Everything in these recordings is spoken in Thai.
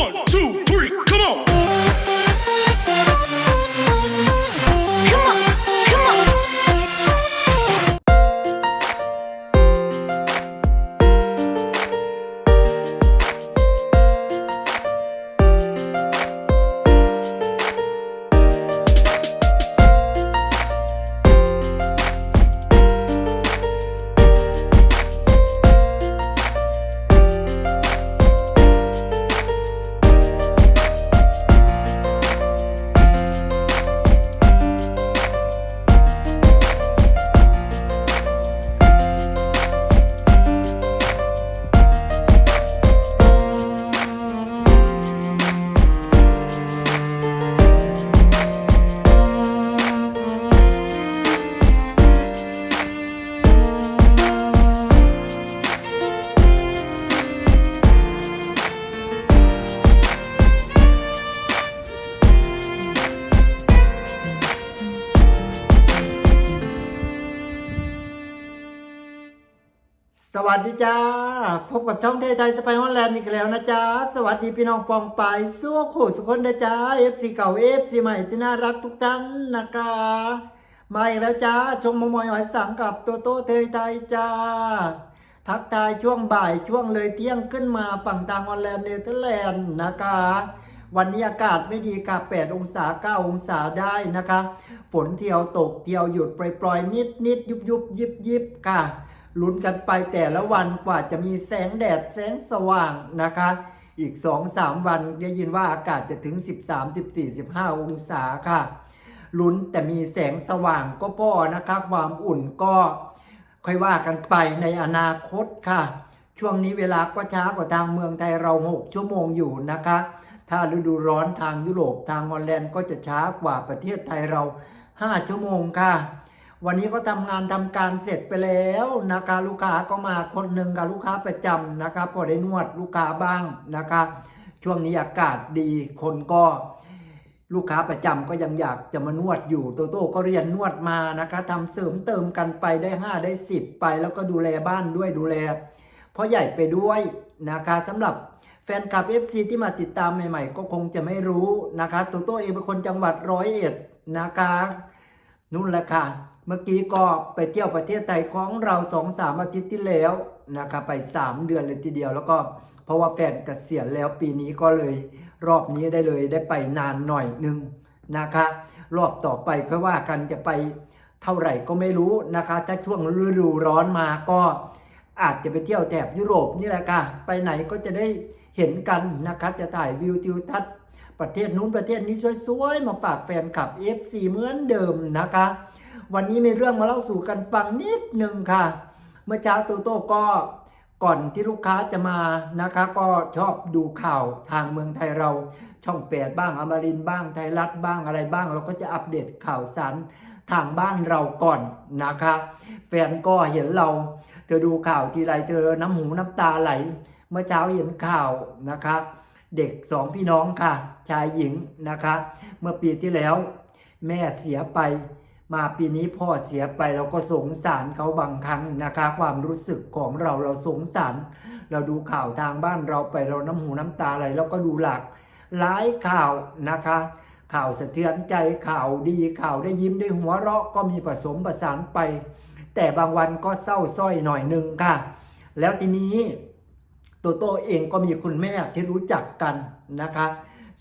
One, two, วัสดีจ้า พบกับช่องเทไทยสไปฮอลแลนด์อีกแล้วนะจ๊ะสวัสดีพี่น้องปองปายสู้ขู่สุคนนะจ๊ะเอฟซีเก่าเอฟซีใหม่ที่น่ารักทุกท่านนะคะมาอีกแล้วจ้าชมมมอยหอยสังกับโตโต้เทยไทยจ้า ทักทายช่วงบ่ายช่วงเลยเที่ยงขึ้นมาฝั่งทางฮอลแลนด์เนเธอร์แลนด์นะคะวันนี้อากาศไม่ดีค่ะ8องศา 9 องศาได้นะคะ ฝนเที่ยวตกเที่ยวหยุดปล่อยๆนิดนิดยุบยุบยิบยิบค่ะ ลุ้นกันไปแต่ละวันกว่าจะมีแสงแดดแสงสว่างนะคะ อีก 2-3 วันได้ยินว่าอากาศจะถึง 13 14 15 องศาค่ะลุ้นแต่มีแสงสว่างก็พอนะคะ ความอุ่นก็ค่อยว่ากันไปในอนาคตค่ะ ช่วงนี้เวลาก็ช้ากว่าทางเมืองไทยเรา 6 ชั่วโมงอยู่นะคะ ถ้าฤดูร้อนทางยุโรปทางฮอลแลนด์ก็จะช้ากว่าประเทศไทยเรา 5 ชั่วโมงค่ะ วันนี้ก็ทำงานทำการเสร็จไปแล้วนะคะลูกค้าก็มาคนหนึ่งกับลูกค้าประจำนะคะพอได้นวดลูกค้าบ้างนะคะ ช่วงนี้อากาศดีคนก็ลูกค้าประจำก็ยังอยากจะมานวดอยู่โตโต้ก็เรียนนวดมานะคะทำเสริมเติมกันไปได้ 5 ได้ 10 ไป แล้วก็ดูแลบ้านด้วยดูแลพ่อใหญ่ไปด้วยนะคะสำหรับแฟนคลับ FC ที่มาติดตามใหม่ๆ ก็คงจะไม่รู้นะคะโตโต้เองเป็นคนจังหวัดร้อยเอ็ดนะคะนู่นแหละค่ะ มื่อกี้ก็ไปเที่ยวประเทศไทยของเราสองสามอาทิตย์ที่แล้วนะคะไป 3 เดือนเลยทีเดียวแล้วก็เพราะว่าแฟนกเกษียณแล้วปีนี้ก็เลยรอบนี้ได้เลยได้ไปนานหน่อยหนึ่งนะคะรอบต่อไปค่อยว่ากันจะไปเท่าไหร่ก็ไม่รู้นะคะ ถ้าช่วงฤดูร้อนมาก็อาจจะไปเที่ยวแถบยุโรปนี่แหละค่ะไปไหนก็จะได้เห็นกันนะคะจะถ่ายวิวทิวทัศน์ประเทศนู้นประเทศนี้สวยๆมาฝากแฟนคลับ FC เหมือนเดิมนะคะ วันนี้มีเรื่องมาเล่าสู่กันฟังนิดหนึ่งค่ะ เมื่อเช้าโตโต้ก็ก่อนที่ลูกค้าจะมานะคะ ก็ชอบดูข่าวทางเมืองไทยเราช่องแปดบ้างอมรินบ้างไทยรัฐบ้างอะไรบ้าง เราก็จะอัปเดตข่าวสารทางบ้านเราก่อนนะคะ แฟนก็เห็นเรา เธอดูข่าวทีไรเธอน้ำหูน้ำตาไหล เมื่อเช้าเห็นข่าวนะคะ เด็กสองพี่น้องค่ะ ชายหญิงนะคะ เมื่อปีที่แล้ว แม่เสียไป มาปีนี้พ่อเสียไปเราก็สงสารเขาบางครั้งนะคะ ความรู้สึกของเราเราสงสาร เราดูข่าวทางบ้านเราไปเราน้ำหูน้ำตาไหลเราก็ดูหลักหลายข่าวนะคะ ข่าวสะเทือนใจข่าวดีข่าวได้ยิ้มได้หัวเราะก็มีผสมประสานไป แต่บางวันก็เศร้าส้อยหน่อยหนึ่งค่ะ แล้วทีนี้โตโต้เองก็มีคุณแม่ที่รู้จักกันนะคะ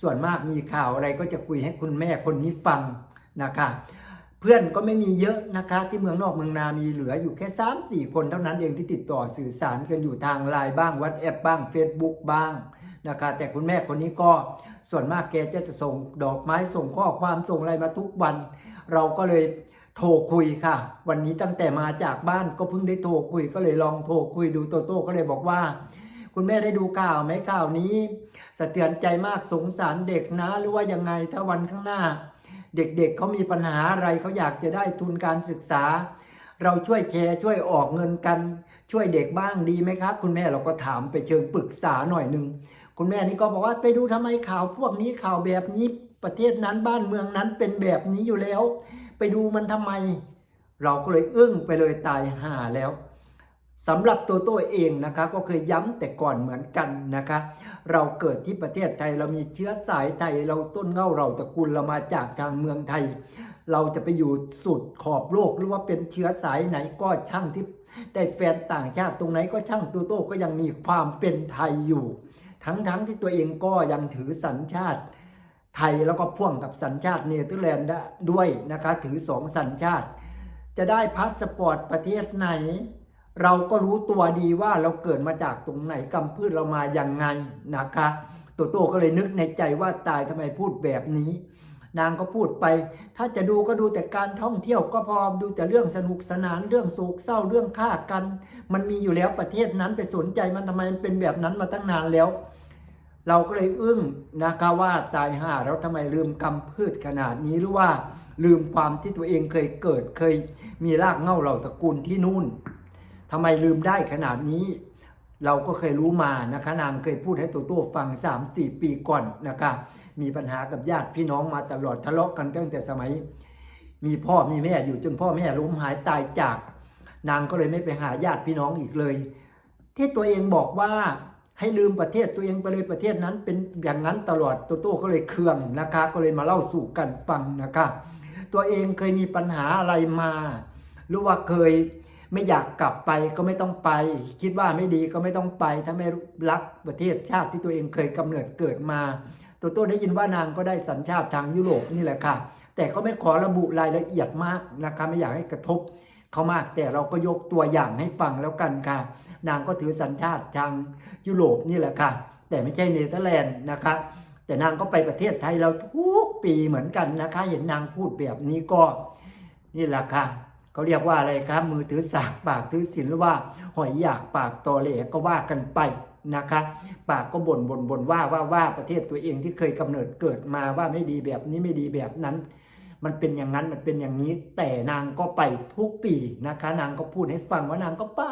ส่วนมากมีข่าวอะไรก็จะคุยให้คุณแม่คนนี้ฟังนะคะ เพื่อนก็ไม่มีเยอะนะคะที่เมืองนอกเมืองนามีเหลืออยู่แค่ 3 4 คนเท่านั้นเองที่ติดต่อสื่อสารกันอยู่ทางไลน์บ้างวัดแอปบ้าง Facebook บ้างนะคะแต่คุณแม่คนนี้ก็ส่วนมากแกจะจะส่งดอกไม้ส่งข้อความส่งอะไรมาทุกวัน เราก็เลยโทรคุยค่ะ วันนี้ตั้งแต่มาจากบ้านก็เพิ่งได้โทรคุยก็เลยลองโทรคุยดูโตโต้ก็เลยบอกว่า คุณแม่ได้ดูข่าวไหมข่าวนี้สะเทือนใจมากสงสารเด็กนะหรือว่ายังไงถ้าวันข้างหน้า เด็กๆเขามีปัญหาอะไรเขาอยากจะได้ทุนการศึกษา เราช่วยแชร์ช่วยออกเงินกัน ช่วยเด็กบ้างดีไหมครับ คุณแม่เราก็ถามไปเชิงปรึกษาหน่อยหนึ่งคุณแม่นี่ก็บอกว่าไปดูทำไมข่าวพวกนี้ข่าวแบบนี้ประเทศนั้นบ้านเมืองนั้นเป็นแบบนี้อยู่แล้ว ไปดูมันทำไม เราก็เลยอึ้งไปเลยตายห่าแล้ว สำหรับตัวตัวเองนะคะก็เคยย้ำแต่ก่อนเหมือนกันนะคะ เราเกิดที่ประเทศไทยเรามีเชื้อสายไทยเราต้นเง่าเราตระกูลเรามาจากทางเมืองไทย เราจะไปอยู่สุดขอบโลกหรือว่าเป็นเชื้อสายไหนก็ช่างที่ได้แฟนต่างชาติตรงไหนก็ช่างตัวโตก็ยังมีความเป็นไทยอยู่ ทั้งๆที่ตัวเองก็ยังถือสัญชาติ ไทยแล้วก็พ่วงกับสัญชาติเนเธอร์แลนด์ด้วยนะคะ ถือสองสัญชาติ จะได้พาสปอร์ตประเทศไหน เราก็รู้ตัวดีว่าเราเกิดมาจากตรงไหนกำพืชเรามาอย่างไงนะคะโตโต้ก็เลยนึกในใจว่าตายทำไมพูดแบบนี้ นางก็พูดไป ถ้าจะดูก็ดูแต่การท่องเที่ยวก็พอดูแต่เรื่องสนุกสนานเรื่องโศกเศร้าเรื่องฆ่ากัน มันมีอยู่แล้วประเทศนั้นไปสนใจมันทำไมมันเป็นแบบนั้นมาตั้งนานแล้ว เราก็เลยอึ้งนะคะว่าตายห่าแล้วทำไมลืมกำพืชขนาดนี้หรือว่า ลืมความที่ตัวเองเคยเกิดเคยมีรากเหง้าเหล่าตระกูลที่นู่น ทำไมลืมได้ขนาดนี้ เราก็เคยรู้มานะคะนางเคยพูดให้ตัวตัวฟัง 3 4 ปีก่อนนะคะมีปัญหากับญาติพี่น้องมาตลอดทะเลาะกันตั้งแต่สมัย มีพ่อมีแม่อยู่จนพ่อแม่ล้มหายตายจาก นางก็เลยไม่ไปหาญาติพี่น้องอีกเลย ที่ตัวเองบอกว่าให้ลืมประเทศตัวเองไปเลยประเทศนั้นเป็นอย่างนั้นตลอดโตโต้ก็เลยเคืองนะคะก็เลยมาเล่าสู่กันฟังนะคะตัวเองเคยมีปัญหาอะไรมา หรือว่าเคย ไม่อยากกลับไปก็ไม่ต้องไป คิดว่าไม่ดีก็ไม่ต้องไป ถ้าไม่รักประเทศชาติที่ตัวเองเคยกำเนิดเกิดมาโตโต้ได้ยินว่านางก็ได้สัญชาติทางยุโรปนี่แหละค่ะ แต่ก็ไม่ขอระบุรายละเอียดมากนะคะไม่อยากให้กระทบเขามากแต่เราก็ยกตัวอย่างให้ฟังแล้วกันค่ะ นางก็ถือสัญชาติทางยุโรปนี่แหละค่ะ แต่ไม่ใช่เนเธอร์แลนด์นะคะแต่นางก็ไปประเทศไทยเราทุกปีเหมือนกันนะคะ เห็นนางพูดแบบนี้ก็นี่แหละค่ะ เขาเรียกว่าอะไรครับ มือถือสากปากถือศีลหรือว่า หอยอยากปากตอเหลก็ว่ากันไปนะคะปากก็บ่นบ่นบ่นว่าว่าว่าประเทศตัวเองที่เคยกำเนิดเกิดมาว่าไม่ดีแบบนี้ไม่ดีแบบนั้น มันเป็นอย่างนั้นมันเป็นอย่างนี้ แต่นางก็ไปทุกปีนะคะ นางก็พูดให้ฟังว่านางก็ไป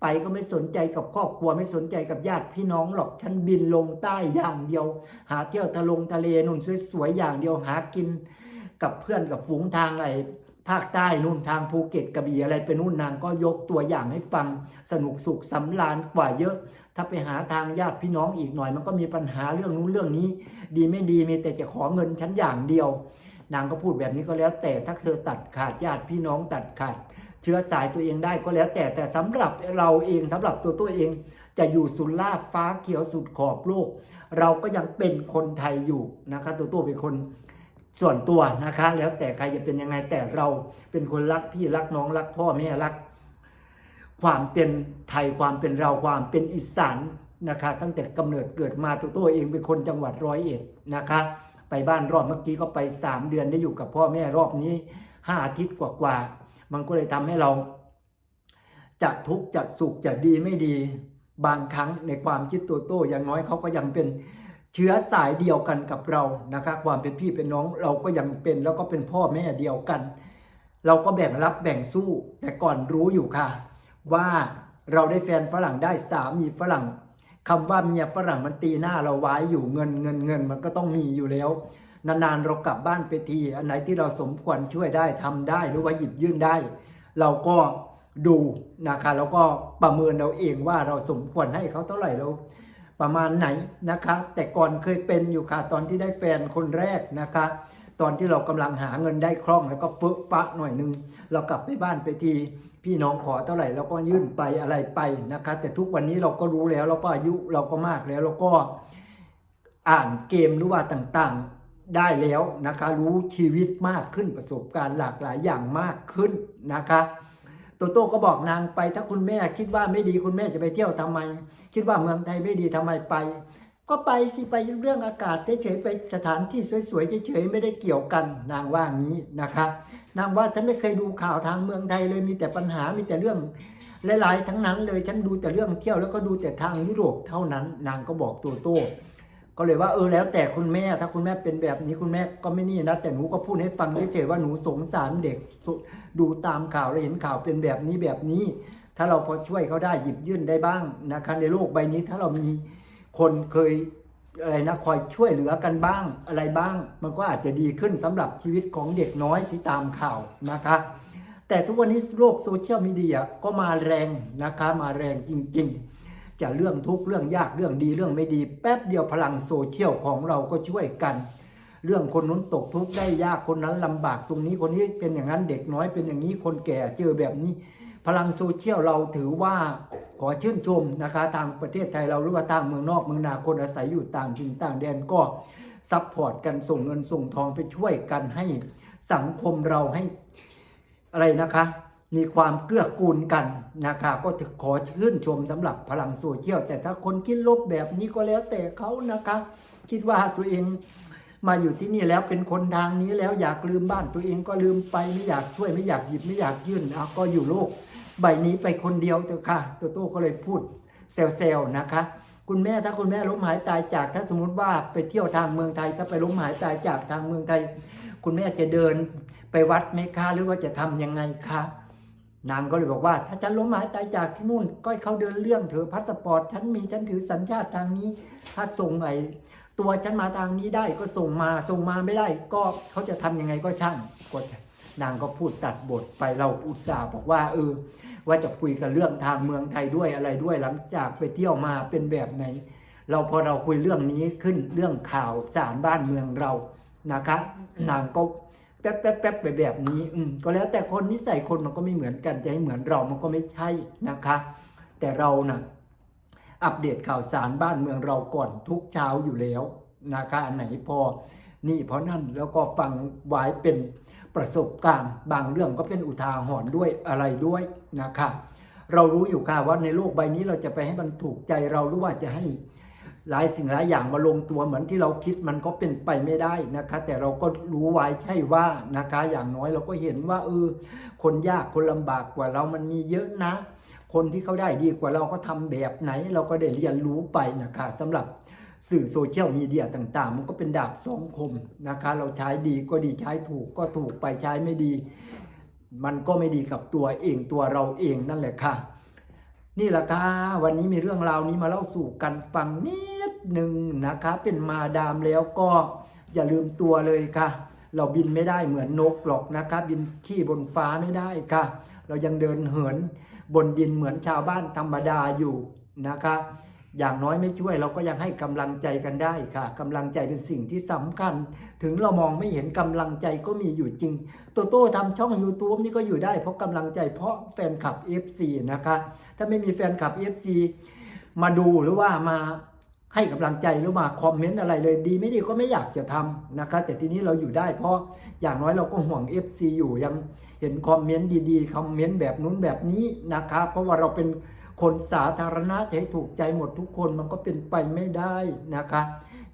ไปก็ไม่สนใจกับครอบครัวไม่สนใจกับญาติพี่น้องหรอกฉันบินลงใต้อย่างเดียว หาเที่ยวทะลงทะเลนุ่นสวยๆอย่างเดียวหากิน กับเพื่อนกับฝูงทางอะไอ้ ภาคใต้นู่นทางภูเก็ตกระบี่อะไรไปนู่นนางก็ยกตัวอย่างให้ฟังสนุกสุขสำราญกว่าเยอะ ถ้าไปหาทางญาติพี่น้องอีกหน่อย มันก็มีปัญหาเรื่องนู้นเรื่องนี้ ดีไม่ดีมีแต่จะขอเงินฉันอย่างเดียว นางก็พูดแบบนี้ก็แล้ว แต่ถ้าเธอตัดขาดญาติพี่น้องตัดขาด เชื้อสายตัวเองได้ก็แล้วแต่แต่สำหรับเราเองสำหรับตัวตัวเอง จะอยู่สุดล่าฟ้าเขียวสุดขอบโลก เราก็ยังเป็นคนไทยอยู่นะคะตัวตัวเป็นคน ส่วนตัวนะคะ แล้วแต่ใครจะเป็นยังไงแต่เราเป็นคนรักพี่รักน้องรักพ่อแม่รัก ความเป็นไทยความเป็นเราความเป็นอีสานนะคะ ตั้งแต่กำเนิดเกิดมาตัวตัวเองเป็นคนจังหวัดร้อยเอ็ดนะคะ ไปบ้านรอบเมื่อกี้ก็ไป 3 เดือนได้อยู่กับพ่อแม่รอบนี้5อาทิตย์กว่าๆมันก็เลยทำให้เรา จะทุกข์จะสุขจะดีไม่ดี บางครั้งในความคิดตัวโต้อย่างน้อยเขาก็ยังเป็น เชื้อสายเดียวกันกับเรานะคะความเป็นพี่เป็นน้องเราก็ยังเป็นแล้วก็เป็นพ่อแม่เดียวกัน เราก็แบ่งรับแบ่งสู้ แต่ก่อนรู้อยู่ค่ะ ว่าเราได้แฟนฝรั่งได้สามีฝรั่งคำว่าเมียฝรั่งมันตีหน้าเราไว้อยู่เงินเงินเงินมันก็ต้องมีอยู่แล้ว นานๆเรากลับบ้านไปทีอันไหนที่เราสมควรช่วยได้ทำได้หรือว่าหยิบยื่นได้ เราก็ดูนะคะแล้วก็ประเมินเราเองว่าเราสมควรให้เขาเท่าไหร่เรา ประมาณไหนนะคะ แต่ก่อนเคยเป็นอยู่ค่ะตอนที่ได้แฟนคนแรกนะคะ ตอนที่เรากำลังหาเงินได้คล่องแล้วก็เฟ้อฟ้าหน่อยหนึง เรากลับไปบ้านไปทีพี่น้องขอเท่าไหร่เราก็ยื่นไปอะไรไปนะคะ แต่ทุกวันนี้เราก็รู้แล้วเราก็อายุเราก็มากแล้วเราก็อ่านเกมหรือว่าต่างๆได้แล้วนะคะ รู้ชีวิตมากขึ้นประสบการณ์หลากหลายอย่างมากขึ้นนะคะ โตโต้ก็บอกนางไป ถ้าคุณแม่คิดว่าไม่ดีคุณแม่จะไปเที่ยวทำไม คิดว่าเมืองไทยไม่ดีทำไมไป ก็ไปสิไปเรื่องอากาศเฉยๆไปสถานที่สวยๆเฉยๆไม่ได้เกี่ยวกัน นางว่างี้นะคะนางว่าฉันไม่เคยดูข่าวทางเมืองไทยเลยมีแต่ปัญหามีแต่เรื่องหลายๆทั้งนั้นเลยฉันดูแต่เรื่องเที่ยวแล้วก็ดูแต่ทางยุโรปเท่านั้น นางก็บอกตัวโต้ ก็เลยว่าเออแล้วแต่คุณแม่ถ้าคุณแม่เป็นแบบนี้คุณแม่ก็ไม่นี่นะแต่หนูก็พูดให้ฟังเฉยๆว่าหนูสงสารเด็กดูตามข่าวแล้วเห็นข่าวเป็นแบบนี้แบบนี้ ถ้าเราพอช่วยเขาได้หยิบยื่นได้บ้างนะคะในโลกใบนี้ถ้าเรามีคนเคยอะไรนะคอยช่วยเหลือกันบ้างอะไรบ้าง มันก็อาจจะดีขึ้นสำหรับชีวิตของเด็กน้อยที่ตามข่าวนะคะ แต่ทุกวันนี้โลกโซเชียลมีเดียก็มาแรงนะคะมาแรงจริง ๆ จะเรื่องทุกข์เรื่องยากเรื่องดีเรื่องไม่ดี แป๊บเดียวพลังโซเชียลของเราก็ช่วยกัน เรื่องคนนู้นตกทุกข์ได้ยากคนนั้นลำบากตรงนี้คนนี้เป็นอย่างนั้นเด็กน้อยเป็นอย่างนี้คนแก่เจอแบบนี้ พลังโซเชียลเราถือว่าขอชื่นชมนะคะทางประเทศไทยเราหรือว่าทางเมืองนอกเมืองนาคนอาศัยอยู่ต่างถิ่นต่างแดนก็ซัพพอร์ตกันส่งเงินส่งทองไปช่วยกันให้สังคมเราให้อะไรนะคะ มีความเกื้อกูลกันนะคะก็จะขอชื่นชมสำหรับพลังโซเชียล แต่ถ้าคนคิดลบแบบนี้ก็แล้วแต่เขานะคะคิดว่าตัวเองมาอยู่ที่นี่แล้วเป็นคนทางนี้แล้วอยากลืมบ้านตัวเองก็ลืมไปไม่อยากช่วยไม่อยากหยิบไม่อยากยื่นเอาก็อยู่โลก ใบนี้ไปคนเดียวเถอะค่ะโตโต้ก็เลยพูดเซลล์นะคะ คุณแม่ถ้าคุณแม่ล้มหายตายจากถ้าสมมุติว่าไปเที่ยวทางเมืองไทย ถ้าไปล้มหายตายจากทางเมืองไทย คุณแม่จะเดินไปวัดไหมคะหรือว่าจะทำยังไงคะ นางก็เลยบอกว่า ถ้าฉันล้มหายตายจากที่นู่นก็ให้เขาเดินเรื่องเถอพาสปอร์ตฉันมีฉันถือสัญชาติทางนี้ ถ้าส่งไอตัวฉันมาทางนี้ได้ก็ส่งมาส่งมาไม่ได้ ก็เขาจะทำยังไงก็ช่างกดนางก็พูดตัดบทไปเราอุตส่าห์บอกว่า เออ ว่าจะคุยกันเรื่องทางเมืองไทยด้วยอะไรด้วยหลังจากไปเที่ยวมาเป็นแบบไหน เราพอเราคุยเรื่องนี้ขึ้นเรื่องข่าวสารบ้านเมืองเรานะคะ นางก็ ป๊บแป๊บแป๊บไปแบบนี้ อืมก็แล้วแต่คนนิสัยคนมันก็ไม่เหมือนกันจะให้เหมือนเรามันก็ไม่ใช่นะคะ แต่เรานะ่ะอัปเดตข่าวสารบ้านเมืองเราก่อนทุกเช้าอยู่แล้วนะคะอันไหนพอ นี่เพราะนั่นแล้วก็ฟังไว้เป็นประสบการณ์ บางเรื่องก็เป็นอุทาหรณ์ด้วยอะไรด้วยนะคะ เรารู้อยู่ค่ะว่าในโลกใบนี้เราจะไปให้มันถูกใจเราหรือว่าจะให้ หลายสิ่งหลายอย่างมาลงตัวเหมือนที่เราคิดมันก็เป็นไปไม่ได้นะคะ แต่เราก็รู้ไว้ใช่ว่านะคะอย่างน้อยเราก็เห็นว่าเออคนยากคนลำบากกว่าเรามันมีเยอะนะ คนที่เขาได้ดีกว่าเราก็ทำแบบไหน เราก็ได้เรียนรู้ไปนะคะสำหรับสื่อโซเชียลมีเดียต่างๆ มันก็เป็นดาบสองคมนะคะ เราใช้ดีก็ดีใช้ถูกก็ถูกไปใช้ไม่ดี มันก็ไม่ดีกับตัวเองตัวเราเองนั่นแหละค่ะ นี่แหละค่ะวันนี้มีเรื่องราวนี้มาเล่าสู่กันฟังนิดหนึ่งนะคะ เป็นมาดามแล้วก็อย่าลืมตัวเลยค่ะ เราบินไม่ได้เหมือนนกหรอกนะคะ บินที่บนฟ้าไม่ได้ค่ะ เรายังเดินเหินบนดินเหมือนชาวบ้านธรรมดาอยู่นะคะ อย่างน้อยไม่ช่วยเราก็ยังให้กำลังใจกันได้ค่ะกำลังใจเป็นสิ่งที่สำคัญ ถึงเรามองไม่เห็นกำลังใจก็มีอยู่จริง โตโต้ทำช่อง YouTube นี่ก็อยู่ได้เพราะกำลังใจเพราะแฟนคลับ FC นะคะ ถ้าไม่มีแฟนคลับ FC มาดูหรือว่ามาให้กำลังใจหรือมาคอมเมนต์อะไรเลยดีไม่ดีก็ไม่อยากจะทำนะคะแต่ทีนี้เราอยู่ได้เพราะอย่างน้อยเราก็ห่วง FC อยู่ยังเห็นคอมเมนต์ดีๆคอมเมนต์แบบนู้นแบบนี้นะคะเพราะว่าเราเป็นคนสาธารณะจะให้ถูกใจหมดทุกคนมันก็เป็นไปไม่ได้นะคะ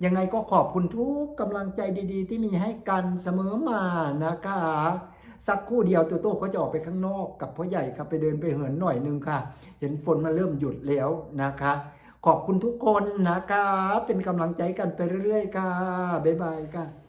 ยังไงก็ขอบคุณทุกกำลังใจดีๆ ที่มีให้กันเสมอมานะคะ สักครู่เดียวตัวโต้ก็จะออกไปข้างนอกกับพ่อใหญ่ครับไปเดินไปเหินหน่อยนึงค่ะ เห็นฝนมันเริ่มหยุดแล้วนะคะ ขอบคุณทุกคนนะคะ เป็นกำลังใจกันไปเรื่อยๆค่ะบ๊ายบายค่ะ